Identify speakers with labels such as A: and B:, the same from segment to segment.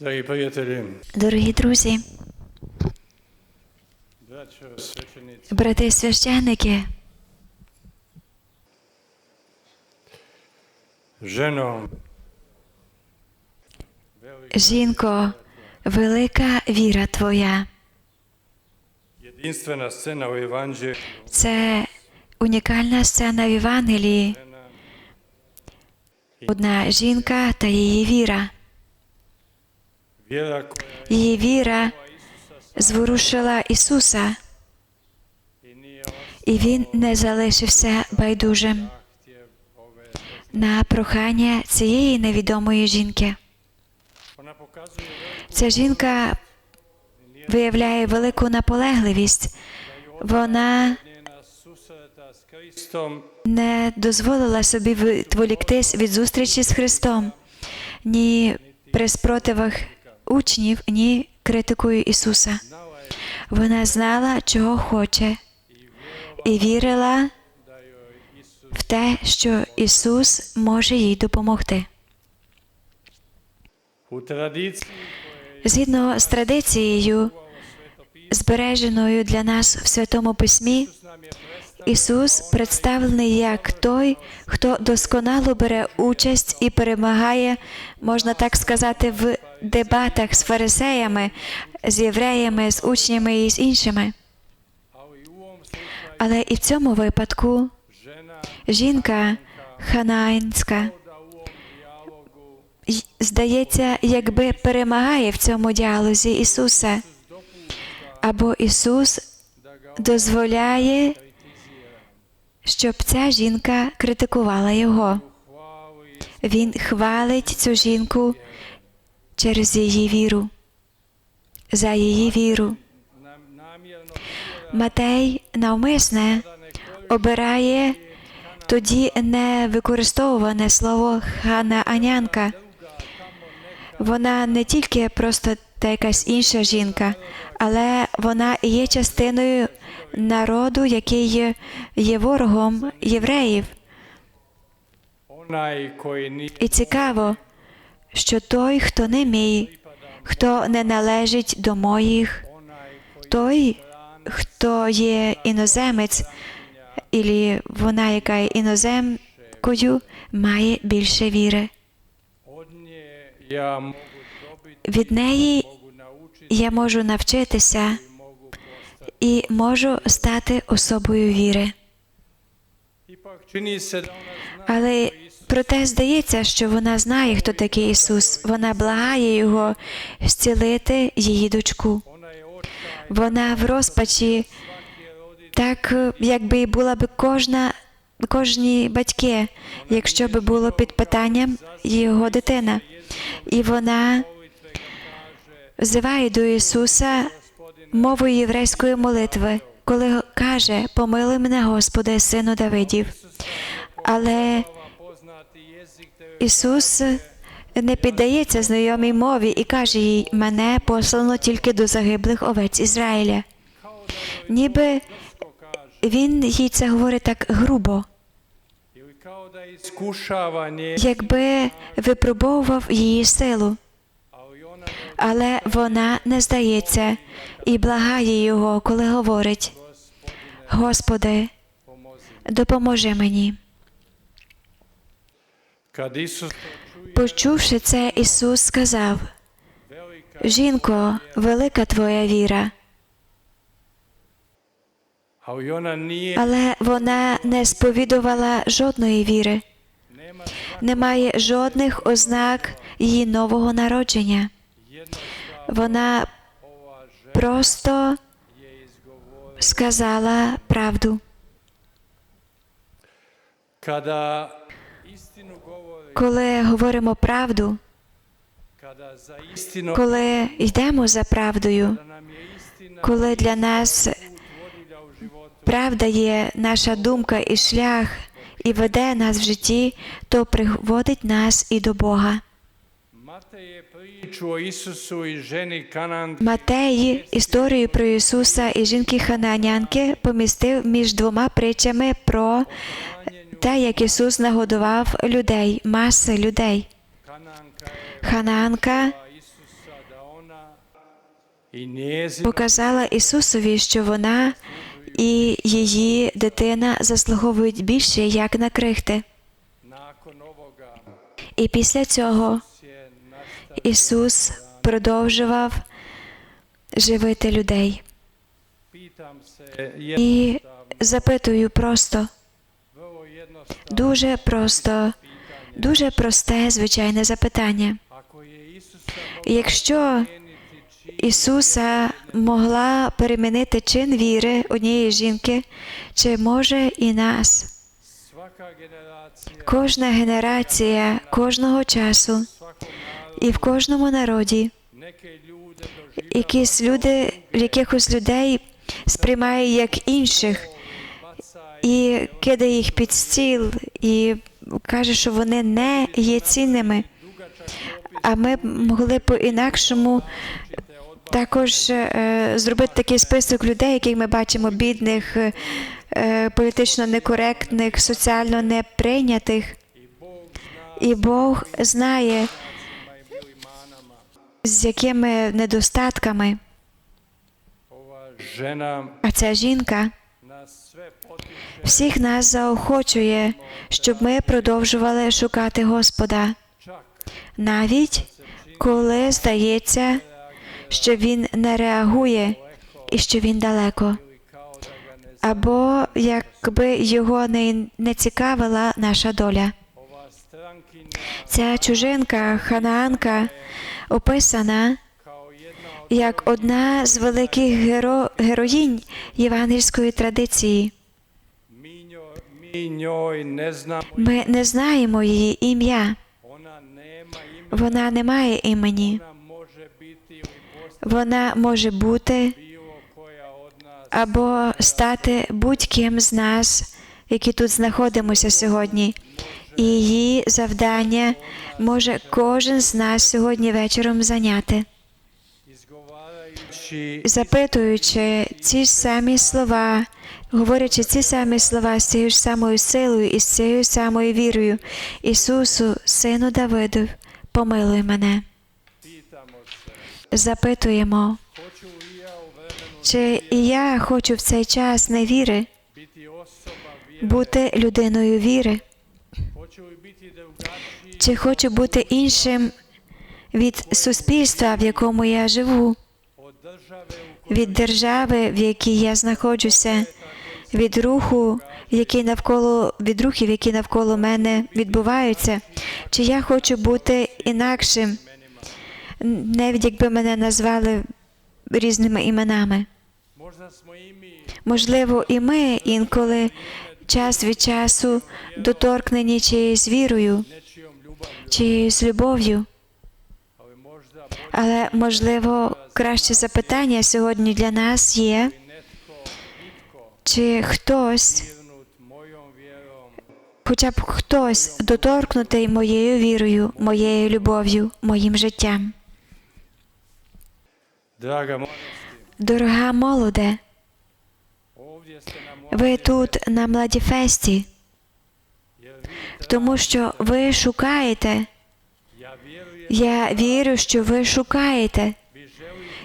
A: Дорогі приятелі,
B: Дорогі друзі, брати священники,
A: жено,
B: жінко, велика віра Твоя. Це унікальна сцена в Євангелії. Одна жінка та її віра. Її віра зворушила Ісуса, і Він не залишився байдужим на прохання цієї невідомої жінки. Ця жінка виявляє велику наполегливість. Вона не дозволила собі відволіктись від зустрічі з Христом, ні при спротивах учнів, ні критикою Ісуса. Вона знала, чого хоче, і вірила в те, що Ісус може їй допомогти. Згідно з традицією, збереженою для нас в Святому Письмі, Ісус представлений як той, хто досконало бере участь і перемагає, можна так сказати, в дебатах з фарисеями, з євреями, з учнями і з іншими. Але і в цьому випадку жінка ханаїнська, здається, якби перемагає в цьому діалозі Ісуса, або Ісус дозволяє, щоб ця жінка критикувала його. Він хвалить цю жінку через її віру, за її віру. Матей навмисне обирає тоді не використовуване слово ханаанянка. Вона не тільки просто та якась інша жінка, але вона є частиною народу, який є, ворогом євреїв. І цікаво, що той, хто не мій, хто не належить до моїх, той, хто є іноземець, і вона, яка є іноземкою, має більше віри. Від неї я можу навчитися і можу стати особою віри. Але проте здається, що вона знає, хто такий Ісус. Вона благає Його зцілити її дочку. Вона в розпачі, так якби була б кожна, кожні батьки, якщо би було під питанням його дитина. І вона взиває до Ісуса мовою єврейської молитви, коли каже: Помили мене, Господи, сину Давидів. Але Ісус не піддається знайомій мові і каже їй: Мене послано тільки до загиблих овець Ізраїля. Ніби він їй це говорить так грубо, якби випробовував її силу. Але вона не здається і благає його, коли говорить: Господи, допоможи мені. Почувши це, Ісус сказав: Жінко, велика твоя віра. Але вона не сповідувала жодної віри, немає жодних ознак її нового народження. Вона просто сказала правду. Коли говоримо правду, коли йдемо за правдою, коли для нас правда є наша думка і шлях, і веде нас в житті, то приводить нас і до Бога. Матей історію про Ісуса і жінки Хананянки помістив між двома притчами про те, як Ісус нагодував людей, маси людей.
A: Njezin
B: показала Ісусові, що вона і її дитина заслуговують більше, як на крихти. І після цього Ісус продовжував живити людей. І запитую просто, дуже просто, дуже просте, звичайне запитання. Якщо Ісуса могла перемінити чин віри однієї жінки, чи може і нас? Кожна генерація кожного часу і в кожному народі якісь люди, якихось людей сприймає як інших і кидає їх під стіл і каже, що вони не є цінними. А ми могли по-інакшому також е, зробити такий список людей, яких ми бачимо, бідних, е, політично некоректних, соціально неприйнятих. І Бог знає, з якими недостатками. А ця жінка всіх нас заохочує, щоб ми продовжували шукати Господа, навіть коли здається, що він не реагує і що він далеко, або якби його не, не цікавила наша доля. Ця чужинка, ханаанка, описана як одна з великих геро... героїнь євангельської традиції. Ми не знаємо її ім'я, вона не має імені. Вона може бути або стати будь-ким з нас, які тут знаходимося сьогодні. Її завдання може кожен з нас сьогодні вечором зайняти, запитуючи ці самі слова, говорячи ці самі слова з цією ж самою силою і з цією самою вірою. Ісусу, сину Давидов, помилуй мене. Запитуємо, чи я хочу в цей час невіри бути людиною віри, чи хочу бути іншим від суспільства, в якому я живу, від держави, в якій я знаходжуся, від руху, який навколо від рухів, які навколо мене відбуваються, чи я хочу бути інакшим, навіть якби мене назвали різними іменами. Можливо, і ми інколи час від часу доторкнені чиєюсь вірою, чиєюсь любов'ю. Але можливо, краще запитання сьогодні для нас є, чи хтось, хоча б хтось доторкнутий моєю вірою, моєю любов'ю, моїм життям. Дорога молоде, ви тут на Младіфесті, тому що ви шукаєте. Я вірю, що ви шукаєте.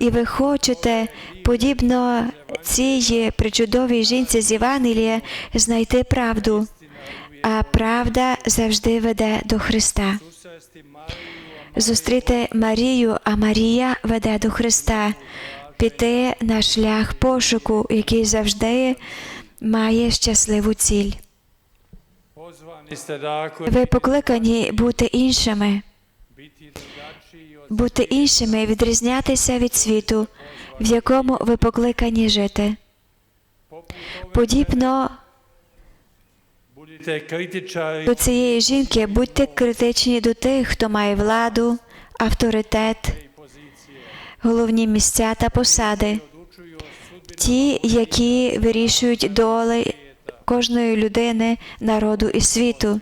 B: І ви хочете, подібно цій причудовій жінці з Євангелія, знайти правду, а правда завжди веде до Христа. Зустріти Марію, а Марія веде до Христа, піти на шлях пошуку, який завжди має щасливу ціль. Ви покликані бути іншими, бути іншими, відрізнятися від світу, в якому ви покликані жити. Подібно до цієї жінки будьте критичні до тих, хто має владу, авторитет, головні місця та посади, ті, які вирішують доли кожної людини, народу і світу,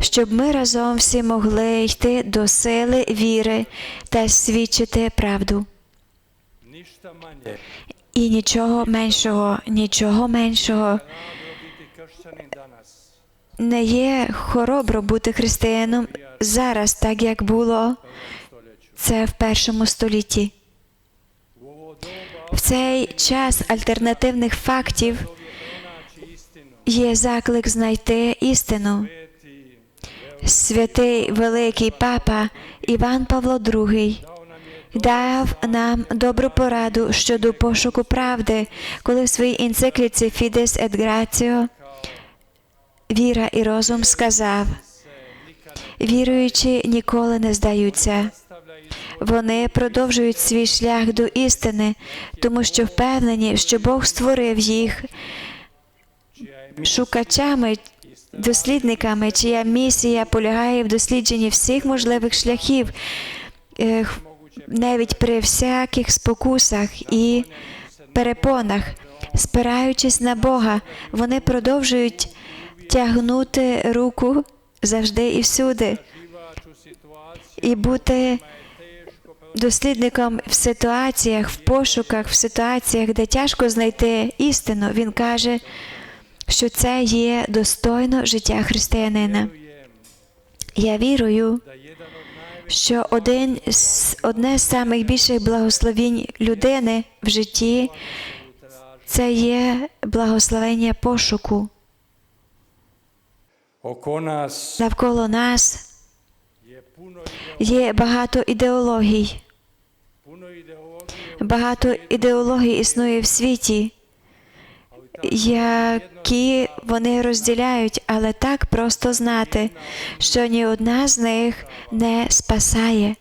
B: щоб ми разом всі могли йти до сили віри та свідчити правду. І нічого меншого, нічого меншого не є хоробро бути християном зараз, так як було це в першому столітті. В цей час альтернативних фактів є заклик знайти істину. Святий великий папа Іван Павло II дав нам добру пораду щодо пошуку правди, коли в своїй енцикліці et Gratio Віра і розум сказав: віруючі ніколи не здаються. Вони продовжують свій шлях до істини, тому що впевнені, що Бог створив їх шукачами, дослідниками, чия місія полягає в дослідженні всіх можливих шляхів, е, навіть при всяких спокусах і перепонах, спираючись на Бога, вони продовжують тягнути руку завжди і всюди, і бути дослідником в ситуаціях, в пошуках, в ситуаціях, де тяжко знайти істину. Він каже, що це є достойно життя християнина. Я вірую, що один з одне з самих більших благословінь людини в житті це є благословення пошуку. Навколо нас є багато ідеологій. Багато ідеологій існує в світі, які вони розділяють, але так просто знати, що ні одна з них не спасає.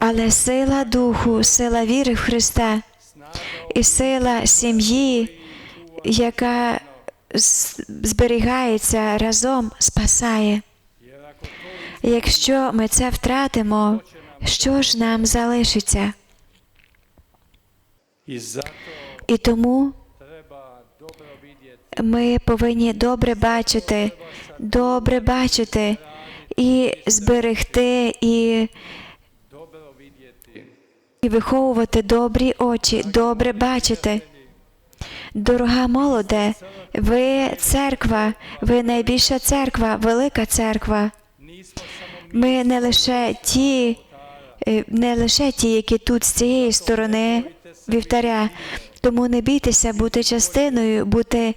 B: Але сила духу, сила віри в Христа і сила сім'ї, яка зберігається разом, спасає. Якщо ми це втратимо, що ж нам залишиться? І тому ми повинні добре бачити, добре бачити і зберегти, і, і виховувати добрі очі, добре бачити. Дорога молоде, ви церква, ви найбільша церква, велика церква. Ми не лише ті, е, не лише ті, які тут з цієї сторони вівтаря. Тому не бійтеся бути частиною, бути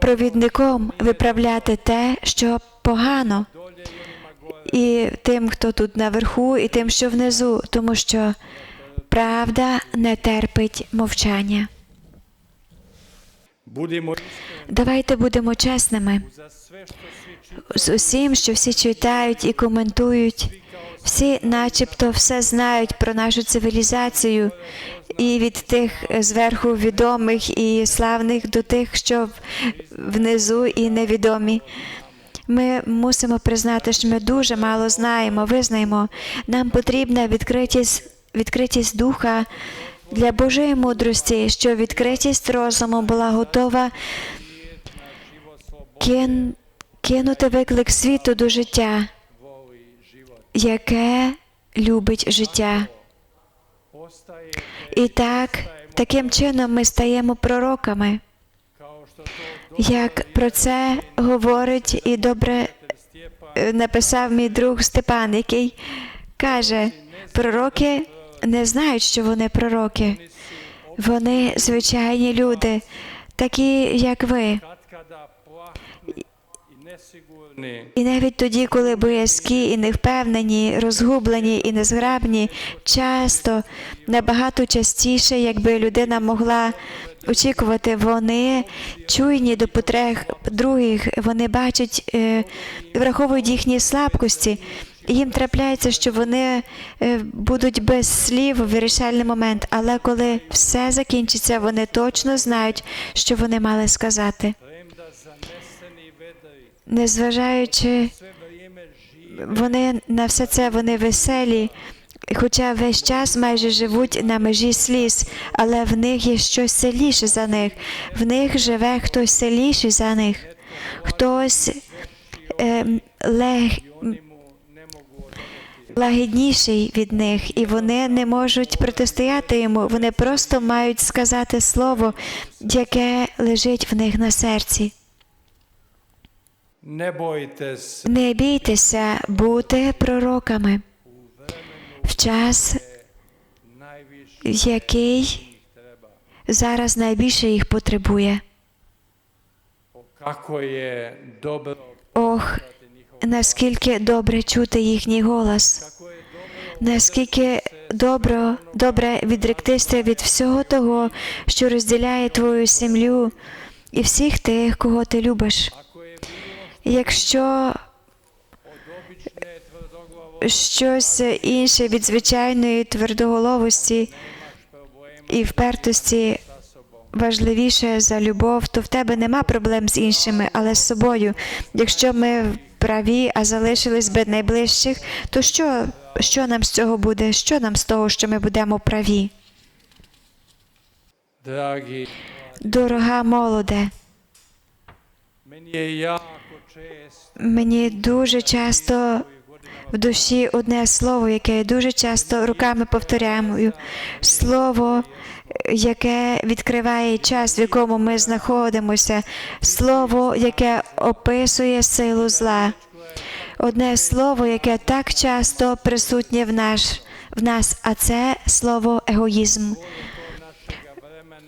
B: провідником, виправляти те, що погано, і тим, хто тут наверху, і тим, що внизу, тому що правда не терпить мовчання.
A: iskreni
B: Давайте будемо чесними з усім, що всі читають і коментують. Всі, начебто, все знають про нашу цивілізацію, і від тих е, зверху відомих і славних до тих, що внизу і невідомі. Ми мусимо признати, що ми дуже мало знаємо, визнаємо. Нам потрібна відкритість, відкритість духа для Божої мудрості, що відкритість розуму була готова кин, кинути виклик світу до життя, яке любить життя. І так, таким чином ми стаємо пророками, як про це говорить і добре е, написав мій друг Степан, який каже: пророки не знають, що вони пророки. Вони звичайні люди, такі, як ви. І навіть тоді, коли боязкі і невпевнені, розгублені і незграбні, часто набагато частіше, якби людина могла очікувати, вони чуйні до потреб других, вони бачать, е, враховують їхні слабкості. Їм трапляється, що вони е, будуть без слів в вирішальний момент, але коли все закінчиться, вони точно знають, що вони мали сказати. Незважаючи вони на все це вони веселі, хоча весь час майже живуть на межі сліз, але в них є щось сильніше за них. В них живе хтось сильніший за них, хтось е, лег, лагідніший від них, і вони не можуть протистояти йому. Вони просто мають сказати слово, яке лежить в них на серці.
A: Ne bojte
B: Не бійтеся бути пророками в час який зараз найбільше їх потребує. Ох, наскільки добре чути їхній голос, наскільки добро, добре відректися від всього того, що розділяє твою сім'ю і всіх тих, кого ти любиш. Якщо щось інше від звичайної твердоголовості і впертості важливіше за любов, то в тебе нема проблем з іншими, але з собою. Якщо ми праві, а залишились без найближчих, то що, що нам з цього буде? Що нам з того, що ми будемо праві? Дорога молоде, мені дуже часто в душі одне слово, яке я дуже часто руками повторяю. Слово, яке відкриває час, в якому ми знаходимося, слово, яке описує силу зла. Одне слово, яке так часто присутнє в, наш, в нас, а це слово егоїзм.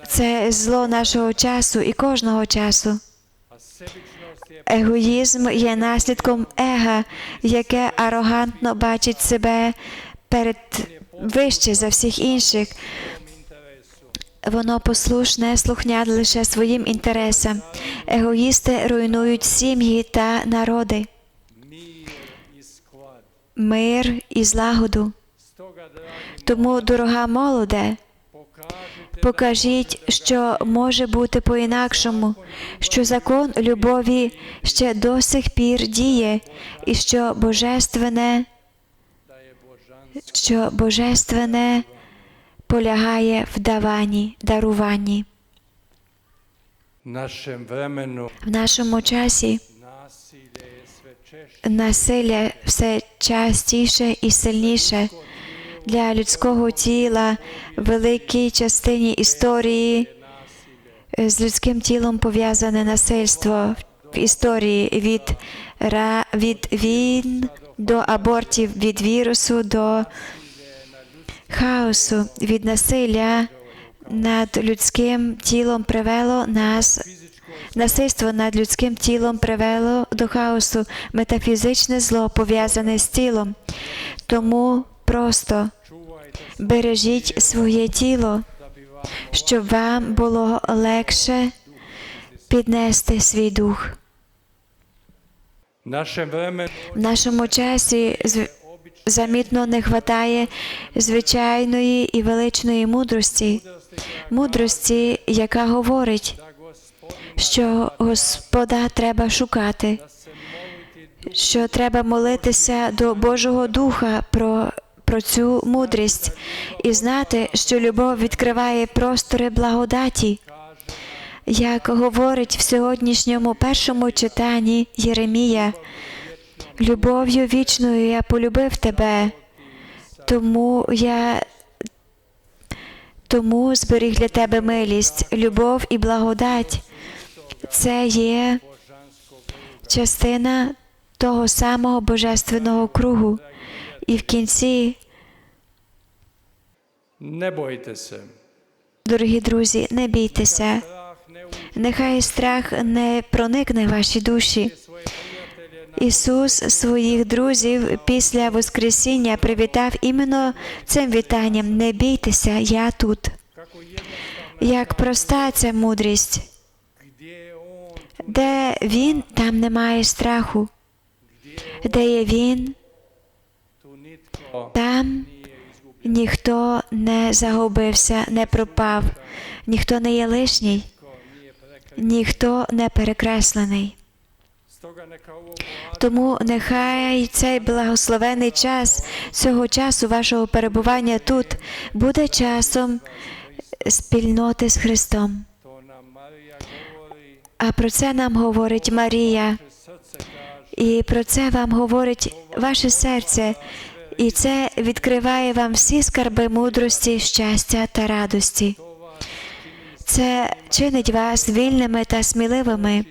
B: Це зло нашого часу і кожного часу. Егоїзм є наслідком ега, яке арогантно бачить себе перед вище за всіх інших. Воно послушне, слухняне лише своїм інтересам. Егоїсти руйнують сім'ї та народи, мир і злагоду. Тому, дорога молоде, покажіть, що може бути по-інакшому, що закон любові ще до сих пір діє, і що божественне що божественне полягає в даванні, даруванні. В нашому часі насилля все частіше і сильніше для людського тіла в великій частині історії з людським тілом пов'язане насильство в історії від, ра, від війн до абортів, від вірусу до хаосу, від насилля над людським тілом привело нас. Насильство над людським тілом привело до хаосу, метафізичне зло пов'язане з тілом. Тому просто бережіть своє тіло, щоб вам було легше піднести свій дух. В нашому часі замітно не вистачає звичайної і величної мудрості, мудрості, яка говорить, що Господа треба шукати, що треба молитися до Божого Духа про, про цю мудрість і знати, що любов відкриває простори благодаті. Як говорить в сьогоднішньому першому читанні Єремія, любов'ю вічною я полюбив тебе, тому я тому зберіг для тебе милість, любов і благодать. Це є частина того самого божественного кругу. І в кінці,
A: Bojte se.
B: дорогі друзі, не бійтеся. Нехай страх не проникне в ваші душі. Ісус своїх друзів після Воскресіння привітав іменно цим вітанням. Не бійтеся, я тут. Як проста ця мудрість, де він, там немає страху. Де є він, там. Ніхто не загубився, не пропав, ніхто не є лишній, ніхто не перекреслений. Тому нехай цей благословений час цього часу вашого перебування тут буде часом спільноти з Христом. А про це нам говорить Марія, і про це вам говорить ваше серце, і це відкриває вам всі скарби мудрості, щастя та радості. Це чинить вас вільними та сміливими,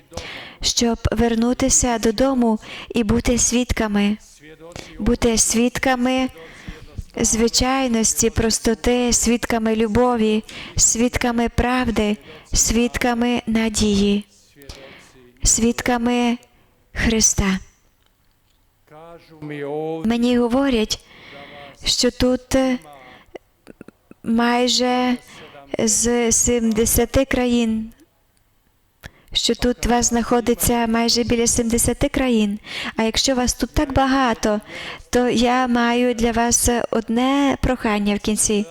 B: щоб вернутися додому і бути свідками. бути свідками звичайності, простоти, свідками любові, свідками правди, свідками надії, свідками Христа. Мені говорять, що тут е, майже з 70 країн, що тут вас знаходиться майже біля 70 країн. А якщо вас тут так багато, то я маю для вас одне прохання в кінці.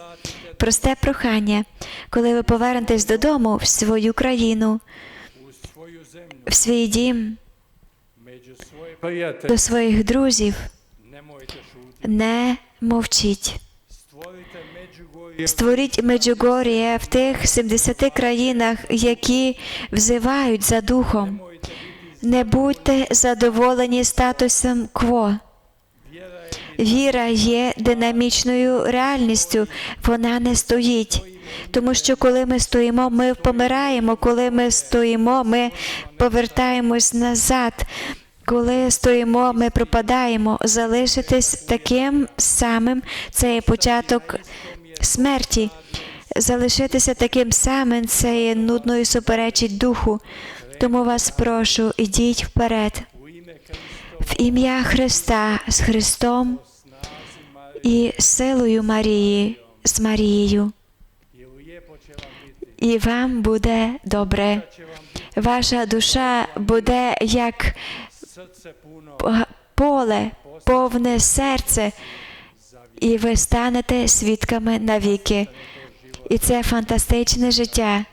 B: Просте прохання, коли ви повернетесь додому в свою країну, в свій дім, до своїх друзів, не мовчіть. Створіть Меджугорія в тих 70 країнах, які взивають за духом. Не будьте задоволені статусом кво. Віра є динамічною реальністю, вона не стоїть. Тому що коли ми стоїмо, ми помираємо, коли ми стоїмо, ми повертаємось назад. Коли стоїмо, ми пропадаємо. Залишитись таким самим це є початок смерті. Залишитися таким самим це є нудно суперечить духу. Тому вас прошу, ідіть вперед. В ім'я Христа з Христом і силою Марії з Марією. І вам буде добре. Ваша душа буде як поле, повне серце, і ви станете свідками навіки. І це фантастичне життя.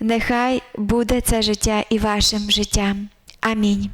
B: Нехай буде це життя і вашим життям. Амінь.